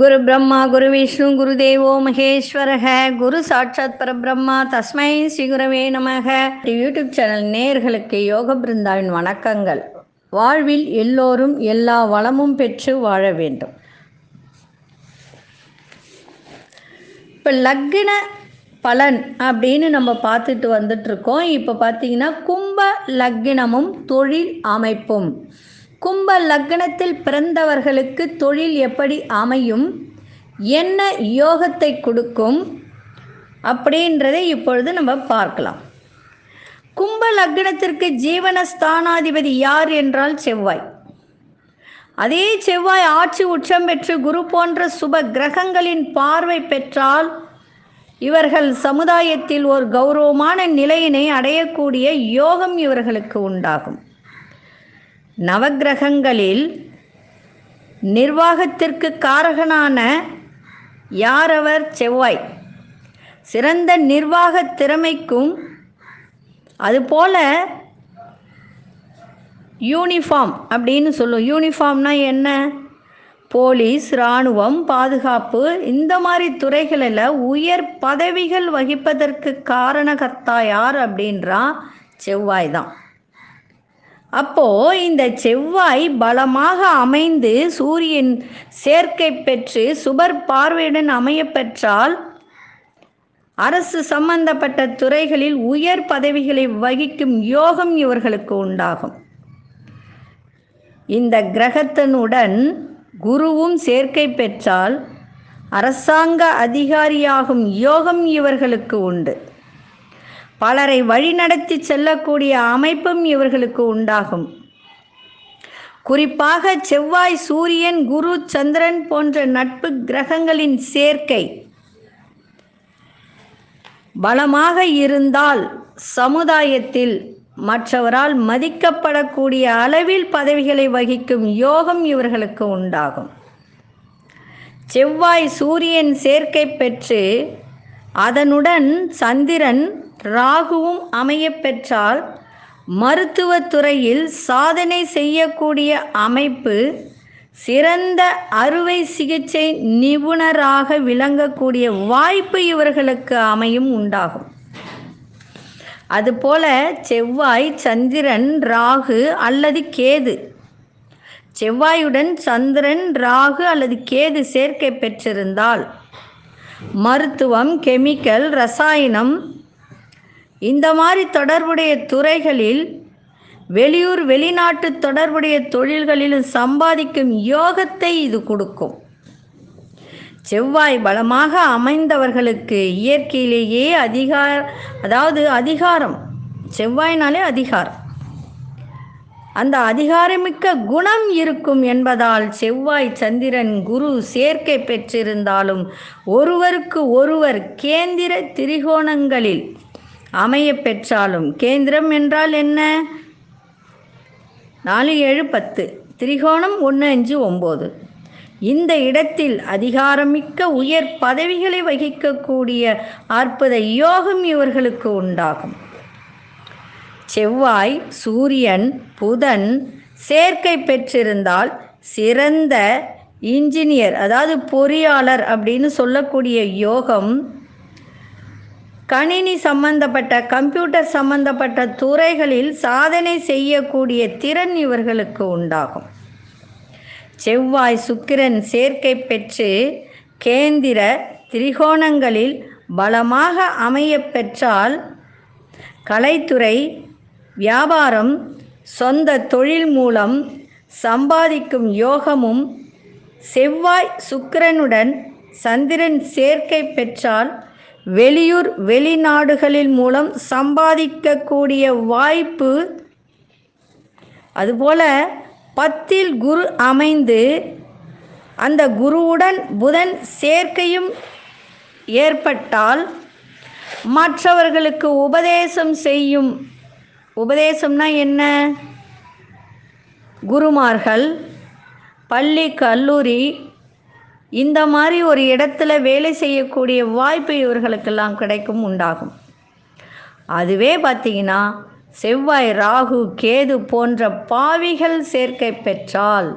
குரு பிரம்மா குரு விஷ்ணு குரு தேவோ மகேஸ்வரக. குரு சாட்சாத் பரபிரம்மா தஸ்மை ஸ்ரீ குரவே நமக யூடியூப் சேனல் நேர்களுக்கு யோக பிருந்தாவின் வணக்கங்கள். வாழ்வில் எல்லோரும் எல்லா வளமும் பெற்று வாழ வேண்டும். இப்போ லக்ன பலன் அப்படின்னு நம்ம பார்த்துட்டு வந்துட்ருக்கோம் இப்போ பார்த்தீங்கன்னா கும்ப லக்னமும் தொழில் அமைப்பும். கும்ப லக்னத்தில் பிறந்தவர்களுக்கு தொழில் எப்படி அமையும்? என்ன யோகத்தை கொடுக்கும்? அப்படின்றதை இப்பொழுது நம்ம பார்க்கலாம். கும்ப லக்னத்திற்கு ஜீவனஸ்தானாதிபதி யார் என்றால் செவ்வாய். அதே செவ்வாய் ஆட்சி உச்சம் பெற்று குரு போன்ற சுப கிரகங்களின் பார்வை பெற்றால் இவர்கள் சமுதாயத்தில் ஒரு கௌரவமான நிலையினை அடையக்கூடிய யோகம் இவர்களுக்கு உண்டாகும். நவக்கிரகங்களில் நிர்வாகத்திற்கு காரகனான யாரவர்? செவ்வாய். சிறந்த நிர்வாக திறமைக்கும் அதுபோல யூனிஃபார்ம் அப்படின்னு சொல்லும். யூனிஃபார்ம்னா என்ன? போலீஸ் இராணுவம் பாதுகாப்பு இந்த மாதிரி துறைகளில் உயர் பதவிகள் வகிப்பதற்கு காரணகர்த்தா யார் அப்படின்றா செவ்வாய் தான். அப்போ இந்த செவ்வாய் பலமாக அமைந்து சூரியன் சேர்க்கை பெற்று சுபர் பார்வையுடன் அமைய பெற்றால் அரசு சம்பந்தப்பட்ட துறைகளில் உயர் பதவிகளை வகிக்கும் யோகம் இவர்களுக்கு உண்டாகும். இந்த கிரகத்தினுடன் குருவும் சேர்க்கை பெற்றால் அரசாங்க அதிகாரியாகும் யோகம் இவர்களுக்கு உண்டு. பலரை வழிநடத்தி செல்லக்கூடிய அமைப்பும் இவர்களுக்கு உண்டாகும். குறிப்பாக செவ்வாய் சூரியன் குரு சந்திரன் போன்ற நட்பு கிரகங்களின் சேர்க்கை பலமாக இருந்தால் சமுதாயத்தில் மற்றவரால் மதிக்கப்படக்கூடிய அளவில் பதவிகளை வகிக்கும் யோகம் இவர்களுக்கு உண்டாகும். செவ்வாய் சூரியன் சேர்க்கை பெற்று அதனுடன் சந்திரன் ராகுவும் அமைய பெற்றால் மருத்துவத்துறையில் சாதனை செய்யக்கூடிய அமைப்பு சிறந்த அறுவை சிகிச்சை நிபுணராக விளங்கக்கூடிய வாய்ப்பு இவர்களுக்கு அமையும் உண்டாகும். அதுபோல செவ்வாய் சந்திரன் ராகு அல்லது கேது. செவ்வாயுடன் சந்திரன் ராகு அல்லது கேது சேர்க்கை பெற்றிருந்தால் மருத்துவம் கெமிக்கல் ரசாயனம் இந்த மாதிரி தொடர்புடைய துறைகளில் வெளியூர் வெளிநாட்டு தொடர்புடைய தொழில்களிலும் சம்பாதிக்கும் யோகத்தை இது கொடுக்கும். செவ்வாய் பலமாக அமைந்தவர்களுக்கு இயற்கையிலேயே அதிகார அதாவது அதிகாரம். செவ்வாய்னாலே அதிகாரம். அந்த அதிகாரமிக்க குணம் இருக்கும் என்பதால் செவ்வாய் சந்திரன் குரு சேர்க்கை பெற்றிருந்தாலும் ஒருவருக்கு ஒருவர் கேந்திர திரிகோணங்களில் அமைய பெற்றாலும் கேந்திரம் என்றால் என்ன? நாலு ஏழு பத்து. திரிகோணம் ஒன்று அஞ்சு ஒம்பது. இந்த இடத்தில் அதிகாரமிக்க உயர் பதவிகளை வகிக்கக்கூடிய அற்புத யோகம் இவர்களுக்கு உண்டாகும். செவ்வாய் சூரியன் புதன் சேர்க்கை பெற்றிருந்தால் சிறந்த இன்ஜினியர் அதாவது பொறியாளர் அப்படின்னு சொல்லக்கூடிய யோகம் கணினி சம்பந்தப்பட்ட கம்ப்யூட்டர் சம்பந்தப்பட்ட துறைகளில் சாதனை செய்யக்கூடிய திறன் இவர்களுக்கு உண்டாகும். செவ்வாய் சுக்கிரன் சேர்க்கை பெற்று கேந்திர திரிகோணங்களில் பலமாக அமைய பெற்றால் கலைத்துறை வியாபாரம் சொந்த தொழில் மூலம் சம்பாதிக்கும் யோகமும் செவ்வாய் சுக்கிரனுடன் சந்திரன் சேர்க்கை பெற்றால் வெளியூர் வெளிநாடுகளில் மூலம் சம்பாதிக்கக்கூடிய வாய்ப்பு அதுபோல பத்தில் குரு அமைந்து அந்த குருவுடன் புதன் சேர்க்கையும் ஏற்பட்டால் மற்றவர்களுக்கு உபதேசம் செய்யும். உபதேசம்னா என்ன? குருமார்கள் பள்ளி கல்லூரி இந்த மாதிரி ஒரு இடத்துல வேலை செய்யக்கூடிய வாய்ப்பு இவர்களுக்கெல்லாம் கிடைக்கும் உண்டாகும். அதுவே பார்த்திங்கன்னா செவ்வாய் ராகு கேது போன்ற பாவிகள் சேர்க்கை பெற்றால்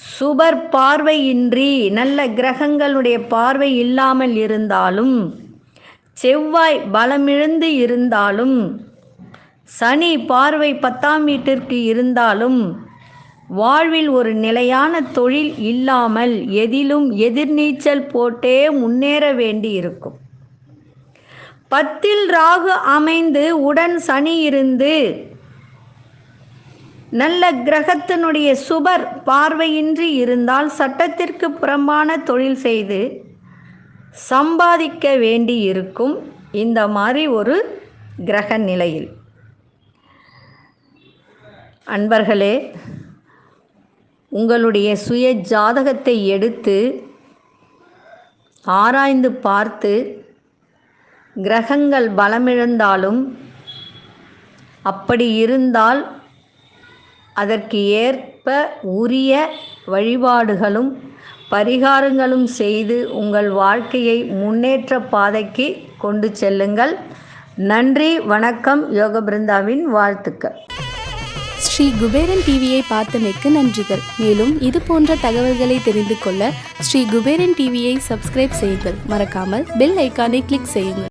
சுபர் பார்வையின்றி நல்ல கிரகங்களுடைய பார்வை இல்லாமல் இருந்தாலும் செவ்வாய் பலமிழந்து இருந்தாலும் சனி பார்வை பத்தாம் வீட்டிற்கு இருந்தாலும் வாழ்வில் ஒரு நிலையான தொழில் இல்லாமல் எதிலும் எதிர்நீச்சல் போட்டே முன்னேற வேண்டி இருக்கும் பத்தில் ராகு அமைந்து உடன் சனி இருந்து நல்ல கிரகத்தினுடைய சுபர் பார்வையின்றி இருந்தால் சட்டத்திற்கு புறம்பான தொழில் செய்து சம்பாதிக்க வேண்டி இருக்கும் இந்த மாதிரி ஒரு கிரக நிலையில். அன்பர்களே உங்களுடைய சுய ஜாதகத்தை எடுத்து ஆராய்ந்து பார்த்து கிரகங்கள் பலமிழந்தாலும் அப்படி இருந்தால் அதற்கு ஏற்ப உரிய வழிபாடுகளும் பரிகாரங்களும் செய்து உங்கள் வாழ்க்கையை முன்னேற்ற பாதைக்கு கொண்டு செல்லுங்கள். நன்றி வணக்கம் யோக பிருந்தாவின் வாழ்த்துக்கள். ஸ்ரீ குபேரன் டிவியை பார்த்தமைக்கு நன்றிகள். மேலும் இது போன்ற தகவல்களை தெரிந்து கொள்ள ஸ்ரீ குபேரன் டிவியை சப்ஸ்கிரைப் செய்யுங்கள். மறக்காமல் பெல் ஐக்கானை கிளிக் செய்யுங்கள்.